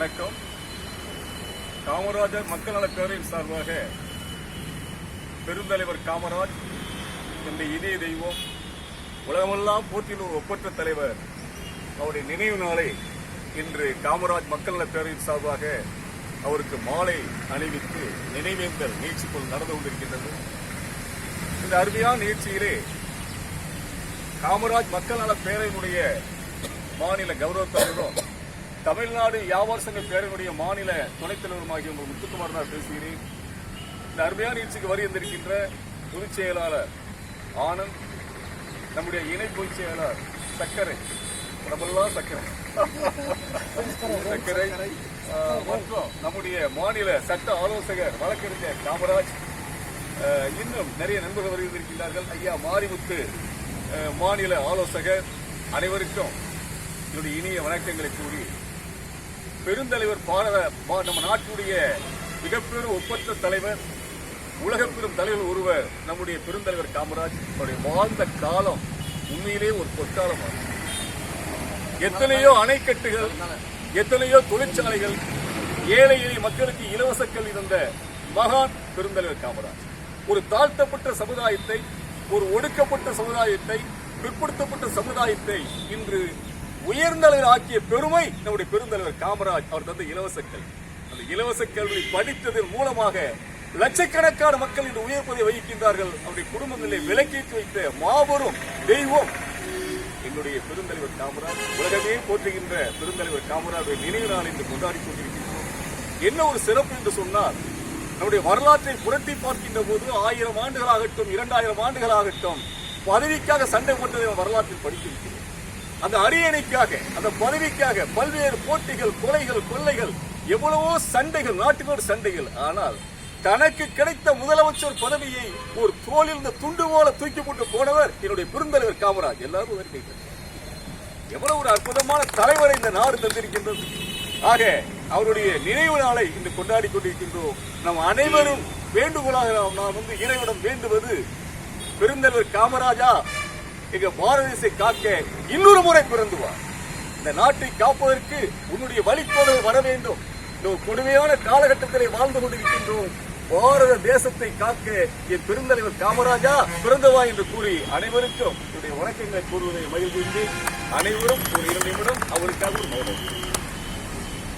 வணக்கம். காமராஜர் மக்கள் நலப் பேரவையின் சார்பாக பெருந்தலைவர் காமராஜ் இந்த இதய தெய்வம் உலகமெல்லாம் போற்றின ஒரு ஒப்பற்ற தலைவர் அவருடைய நினைவு நாளை இன்று காமராஜ் மக்கள் நலப் பேரவையின் சார்பாக அவருக்கு மாலை அணிவித்து நினைவேந்தல் நிகழ்ச்சிக்குள் நடந்து கொண்டிருக்கின்றது. இந்த அருமையான நிகழ்ச்சியிலே காமராஜ் மக்கள் நலப் பேரவையினுடைய மாநில கௌரவ தலைவரும் தமிழ்நாடு வியாபார சங்க பேரனுடைய மாநில துணைத் தலைவருமாகிய உங்கள் முத்துக்குமார் நான் பேசுகிறேன். இந்த அருமையான நிகழ்ச்சிக்கு வரி வந்திருக்கின்ற பொதுச் செயலாளர் ஆனந்த் நம்முடைய இணை பொதுச் செயலாளர் சக்கரை. உடம்பெல்லாம் சக்கரை. சக்கரை மற்றும் நம்முடைய மாநில சட்ட ஆலோசகர் வழக்கறிஞர் காமராஜ். இன்னும் நிறைய நண்பர்கள் வருகின்றிருக்கிறார்கள் ஐயா மாரிமுத்து மாநில ஆலோசகர் அனைவருக்கும் என்னுடைய இனிய வணக்கங்களை கூறி பெருந்தலைவர் பாரத நம்ம நாட்டுடைய மிகப்பெரும் ஒப்பற்ற தலைவர் உலக பெரும் தலைவர் ஒருவர் நம்முடைய பெருந்தலைவர் காமராஜ் அவருடைய வாழ்ந்த காலம் உண்மையிலே ஒரு பொற்காலம்? எத்தனையோ அணைக்கட்டுகள் எத்தனையோ தொழிற்சாலைகள் ஏழை எளிய மக்களுக்கு இலவச கல்வி தந்த மகான் பெருந்தலைவர் காமராஜ். ஒரு தாழ்த்தப்பட்ட சமுதாயத்தை ஒரு ஒடுக்கப்பட்ட சமுதாயத்தை பிற்படுத்தப்பட்ட சமுதாயத்தை இன்று உயர்ந்தலைவர் ஆக்கிய பெருமை நம்முடைய பெருந்தலைவர் காமராஜ் அவர் தந்த இலவச கல்வி. அந்த இலவச கல்வி படித்ததன் மூலமாக லட்சக்கணக்கான மக்கள் இன்று உயர் பதவி வகிக்கின்றார்கள். அவருடைய குடும்பங்களை விலக்கேற்றி வைத்த மாபெரும் தெய்வம் என்னுடைய பெருந்தலைவர் காமராஜ். உலகமே போற்றுகின்ற பெருந்தலைவர் காமராஜை நினைவு நாள் என்று கொண்டாடி கொண்டிருக்கின்றோம். என்ன ஒரு சிறப்பு என்று சொன்னால் நம்முடைய வரலாற்றை புரட்டி பார்க்கின்ற போது ஆயிரம் ஆண்டுகளாகட்டும் இரண்டாயிரம் ஆண்டுகளாகட்டும் பதவிக்காக சண்டை போட்டதை வரலாற்றில் படித்திருக்கிறோம். அந்த அரியணைக்காக அந்த பதவிக்காக பல்வேறு போட்டிகள் கொலைகள் கொள்ளைகள் எவ்வளவோ சண்டைகள் நாட்டுக்கோடு சண்டைகள். ஆனால் தனக்கு கிடைத்த முதலமைச்சர் பதவியை ஒரு தோளில் இருந்த துண்டு போல தூக்கி போட்டு போனவர் என்னுடைய பெருந்தலைவர் காமராஜ். எல்லாரும் எவ்வளவு ஒரு அற்புதமான தலைவரை இந்த நாடு தந்திருக்கின்றது. ஆக அவருடைய நினைவு நாளை இன்று கொண்டாடி கொண்டிருக்கின்றோம். நம் அனைவரும் வேண்டுகோளாக நாம் நாம் வந்து இறைவனம் வேண்டுவது பெருந்தலைவர் காமராஜா எங்க பாரத தேசத்தை காக்க இன்னொரு முறை பிறந்து வா இந்த நாட்டை காப்பதற்கு உன்னுடைய வழித்தோடல் வர வேண்டும். இந்த கொடுமையான காலகட்டத்திலே வாழ்ந்து கொண்டிருக்கின்றோம். பாரத தேசத்தை காக்க என் பெருந்தலைவர் காமராஜா பிறந்தவா என்று கூறி அனைவருக்கும் என்னுடைய வணக்கங்களை கூறுவதை மகிழ்ந்து அனைவரும் ஒரு இரண்டு நிமிடம் அவருக்காக ஒரு மௌனம்